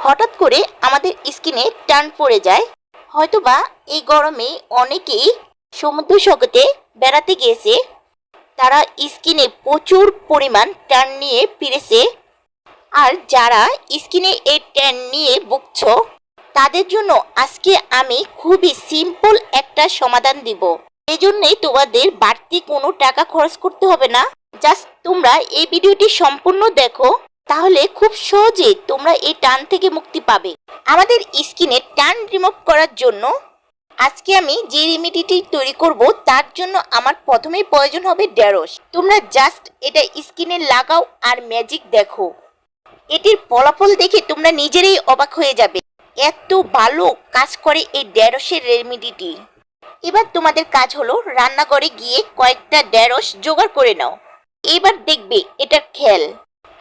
হঠাৎ করে আমাদের স্কিনে টান পড়ে যায়। হয়তোবা এই গরমে অনেকেই সমুদ্র সৈকতে বেড়াতে গিয়েছে। তারা স্কিনে প্রচুর পরিমাণ টান নিয়ে ফিরেছে। আর যারা স্কিনে এই ট্যান নিয়ে ভুগছ, তাদের জন্য আজকে আমি খুবই সিম্পল একটা সমাধান দিব। এজন্যই তোমাদের বাড়তি কোনো টাকা খরচ করতে হবে না। জাস্ট তোমরা এই ভিডিওটি সম্পূর্ণ দেখো। তাহলে খুব সহজে তোমরা এই টান থেকে মুক্তি পাবে। আমাদের স্কিনে টান রিমুভ করার জন্য আজকে আমি যে রেমেডিটি তৈরি করব, তার জন্য আমার প্রথমেই প্রয়োজন হবে ঢেঁড়স। তোমরা জাস্ট এটা স্কিনে লাগাও আর ম্যাজিক দেখো। এটির ফলাফল দেখে তোমরা নিজেরাই অবাক হয়ে যাবে, এত ভালো কাজ করে এই ঢেঁড়সের রেমেডিটি। এবার তোমাদের কাজ হলো রান্নাঘরে গিয়ে কয়েকটা ঢেঁড়স জোগাড় করে নাও। এবার দেখবে এটার খেল।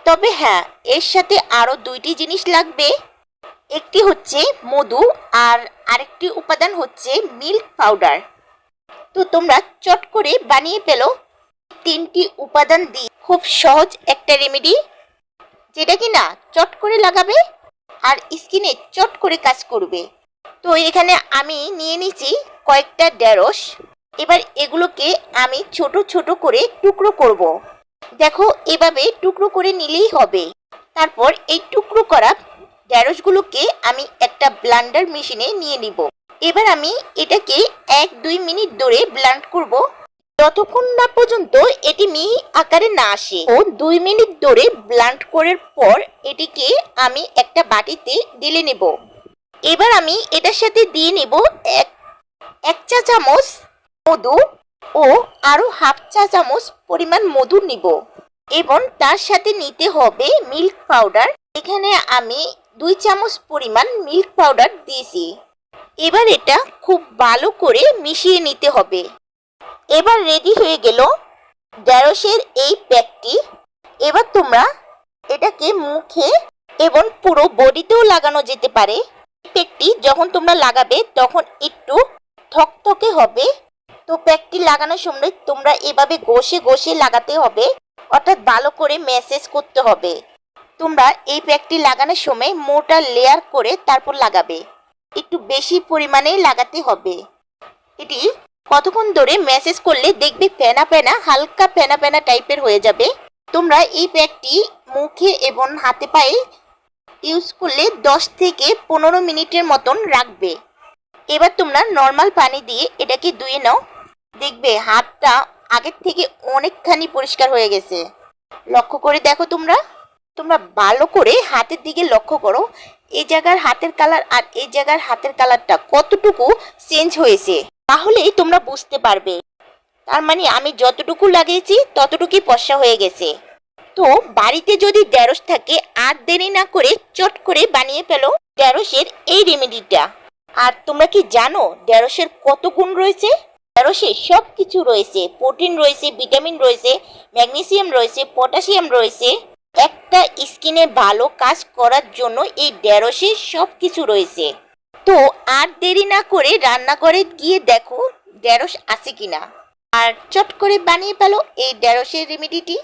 তবে হ্যাঁ এর সাথে আরও দুইটি জিনিস লাগবে। একটি হচ্ছে মধু আর আরেকটি উপাদান হচ্ছে মিল্ক পাউডার। তো তোমরা চট করে বানিয়ে পেল তিনটি উপাদান দিয়ে খুব সহজ একটা রেমেডি। যেটা কি না চট করে লাগাবে আর স্কিনে চট করে কাজ করবে। তো এখানে আমি নিয়ে নিয়েছি কয়েকটা ঢেঁড়স। এবার এগুলোকে আমি ছোট ছোট করে টুকরো করব। দেখো, এভাবে টুকরো করে নিলেই হবে। তারপর এই টুকরো করা ঢেঁড়সগুলোকে আমি একটা ব্লান্ডার মেশিনে নিয়ে নিব। এবার আমি এটাকে এক দুই মিনিট ধরে ব্লান্ড করব। যতক্ষণ না পর্যন্ত এটি মিহি আকারে না আসে ও দুই মিনিট ধরে ব্লান্ড করার পর এটিকে আমি একটা বাটিতে ঢেলে নেব। এবার আমি এটার সাথে দিয়ে নেব এক এক চা চামচ মধু। ও আরও হাফ চা চামচ পরিমাণ মধু নিব। এবং তার সাথে নিতে হবে মিল্ক পাউডার। এখানে আমি দুই চামচ পরিমাণ মিল্ক পাউডার দিয়েছি। এবার এটা খুব ভালো করে মিশিয়ে নিতে হবে। এবার রেডি হয়ে গেল ঢ্যাঁড়সের এই প্যাকটি। এবার তোমরা এটাকে মুখে এবং পুরো বডিতেও লাগানো যেতে পারে। প্যাকটি যখন তোমরা লাগাবে তখন একটু থকথকে হবে। তো প্যাকটি লাগানোর সময় তোমরা এভাবে ঘষে ঘষে লাগাতে হবে। অর্থাৎ ভালো করে ম্যাসেজ করতে হবে। তোমরা এই প্যাকটি লাগানোর সময় মোটা লেয়ার করে তারপর লাগাবে। একটু বেশি পরিমাণে লাগাতে হবে। এটি কতক্ষণ ধরে ম্যাসেজ করলে দেখবে ফেনা ফেনা, হালকা ফেনা ফেনা টাইপের হয়ে যাবে। তোমরা এই প্যাকটি মুখে এবং হাতে পায়ে ইউজ করলে দশ থেকে পনেরো মিনিটের মতন রাখবে। এবার তোমরা নর্মাল পানি দিয়ে এটাকে ধুয়ে নাও। দেখবে হাতটা আগের থেকে অনেকখানি পরিষ্কার হয়ে গেছে। লক্ষ্য করে দেখো তোমরা। তোমরা ভালো করে হাতের দিকে লক্ষ্য করো। এই জায়গার হাতের কালার আর এই জায়গার হাতের কালারটা কতটুকু চেঞ্জ হয়েছে, তাহলেই তোমরা বুঝতে পারবে। তার মানে আমি যতটুকু লাগিয়েছি, ততটুকুই পশা হয়ে গেছে। তো বাড়িতে যদি ঢেঁড়স থাকে, আর দেরি না করে চট করে বানিয়ে ফেলো ঢেঁড়সের এই রেমেডিটা আর তোমরা কি জানো ঢেঁড়সের কত গুণ রয়েছে? ঢেঁড়সে সব কিছু রয়েছে, প্রোটিন রয়েছে, ভিটামিন রয়েছে, ম্যাগনেসিয়াম রয়েছে, পটাশিয়াম রয়েছে। একটা স্কিনে ভালো কাজ করার জন্য এই ঢেঁড়সে সব কিছু রয়েছে। তো আর দেরি না করে রান্নাঘরে গিয়ে দেখো ঢেঁড়স আছে কিনা। আর চট করে বানিয়ে পেল এই ঢেঁড়সের রেমেডিটি।